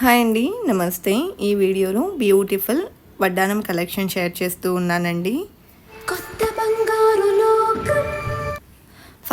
Hi అండి నమస్తే. ఈ వీడియోలో బ్యూటిఫుల్ వడ్డానం కలెక్షన్ షేర్ చేస్తూ ఉన్నానండి.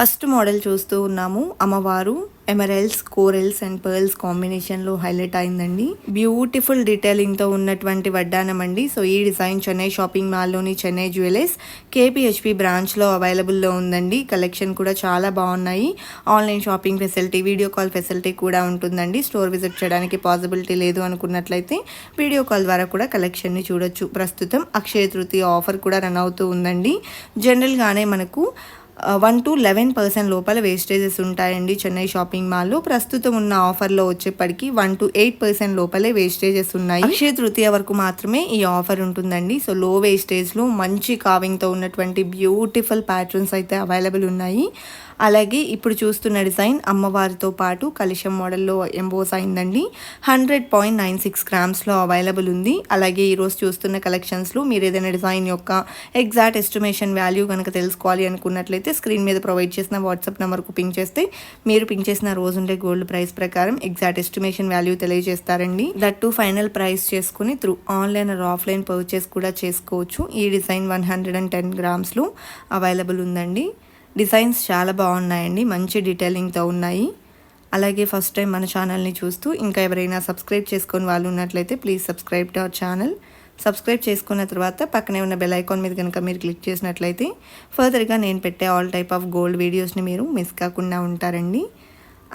ఫస్ట్ మోడల్ చూస్తూ ఉన్నాము. అమ్మవారు ఎమరల్స్ కోరల్స్ అండ్ పర్ల్స్ కాంబినేషన్లో హైలైట్ అయిందండి. బ్యూటిఫుల్ డీటెయిలింగ్తో ఉన్నటువంటి వడ్డానం అండి. సో ఈ డిజైన్ చెన్నై షాపింగ్ మాల్లోని చెన్నై జ్యువెలర్స్ కేపీహెచ్పి బ్రాంచ్లో అవైలబుల్లో ఉందండి. కలెక్షన్ కూడా చాలా బాగున్నాయి. Online shopping facility video call facility కూడా ఉంటుందండి. స్టోర్ విజిట్ చేయడానికి పాసిబిలిటీ లేదు అనుకున్నట్లయితే వీడియో కాల్ ద్వారా కూడా కలెక్షన్ని చూడొచ్చు. ప్రస్తుతం అక్షయ తృతీయ ఆఫర్ కూడా రన్ అవుతూ ఉందండి. జనరల్గానే మనకు వన్ టు లెవెన్ పర్సెంట్ లోపల వేస్టేజెస్ ఉంటాయండి చెన్నై షాపింగ్ మాల్లో. ప్రస్తుతం ఉన్న ఆఫర్లో వచ్చేప్పటికి వన్ టు ఎయిట్ పర్సెంట్ లోపలే వేస్టేజెస్ ఉన్నాయి. అక్షయ తృతీయ వరకు మాత్రమే ఈ ఆఫర్ ఉంటుందండి. సో లో వేస్టేజ్లో మంచి కావింగ్తో ఉన్నటువంటి బ్యూటిఫుల్ ప్యాటర్న్స్ అయితే అవైలబుల్ ఉన్నాయి. అలాగే ఇప్పుడు చూస్తున్న డిజైన్ అమ్మవారితో పాటు కలిశం మోడల్లో ఎంబోస్ అయిందండి. హండ్రెడ్ పాయింట్ నైన్ సిక్స్ గ్రామ్స్లో అవైలబుల్ ఉంది. అలాగే ఈరోజు చూస్తున్న కలెక్షన్స్లో మీరు ఏదైనా డిజైన్ యొక్క ఎగ్జాక్ట్ ఎస్టిమేషన్ వాల్యూ కనుక తెలుసుకోవాలి అనుకున్నట్లయితే అయితే స్క్రీన్ మీద ప్రొవైడ్ చేసిన వాట్సాప్ నెంబర్కు పింక్ చేస్తే మీరు పింక్ చేసిన రోజుండే గోల్డ్ ప్రైస్ ప్రకారం ఎగ్జాక్ట్ ఎస్టిమేషన్ వాల్యూ తెలియజేస్తారండి. దట్ టు ఫైనల్ ప్రైస్ చేసుకుని through online or offline purchase కూడా చేసుకోవచ్చు. ఈ design one hundred and ten గ్రామ్స్లో available ఉందండి. డిజైన్స్ చాలా బాగున్నాయండి. మంచి డీటెయిలింగ్తో ఉన్నాయి. అలాగే ఫస్ట్ టైం మన ఛానల్ని చూస్తూ ఇంకా ఎవరైనా సబ్స్క్రైబ్ చేసుకొని వాళ్ళు ఉన్నట్లయితే please subscribe to our channel. Subscribe చేసుకున్న తర్వాత పక్కనే ఉన్న బెల్ ఐకాన్ మీద కనుక మీరు క్లిక్ చేసినట్లయితే ఫర్దర్గా నేను పెట్టే ఆల్ టైప్ ఆఫ్ గోల్డ్ వీడియోస్ని మీరు మిస్ కాకుండా ఉంటారండి.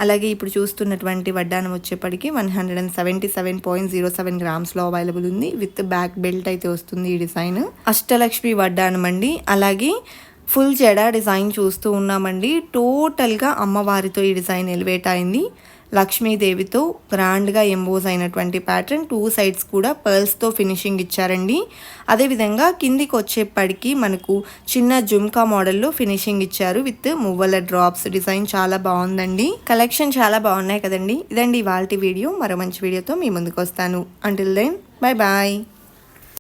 అలాగే ఇప్పుడు చూస్తున్నటువంటి వడ్డానం వచ్చేప్పటికి one hundred and seventy seven point zero seven గ్రామ్స్లో available ఉంది. విత్ బ్యాక్ బెల్ట్ అయితే వస్తుంది ఈ డిజైన్ అష్టలక్ష్మి వడ్డానం అండి. అలాగే ఫుల్ జడ డిజైన్ చూస్తూ ఉన్నామండి. టోటల్గా అమ్మవారితో ఈ డిజైన్ ఎలివేట్ అయింది. లక్ష్మీదేవితో గ్రాండ్గా ఎంబోజ్ అయినటువంటి ప్యాటర్న్ టూ సైడ్స్ కూడా పర్ల్స్తో ఫినిషింగ్ ఇచ్చారండి. అదేవిధంగా కిందికి వచ్చేప్పటికి మనకు చిన్న జుమ్కా మోడల్లో ఫినిషింగ్ ఇచ్చారు విత్ మువ్వల డ్రాప్స్. డిజైన్ చాలా బాగుందండి. కలెక్షన్ చాలా బాగున్నాయి కదండి. ఇదండి ఇవాళ వీడియో. మరో మంచి వీడియోతో మీ ముందుకు వస్తాను అంటిల్ దెన్ బాయ్ బాయ్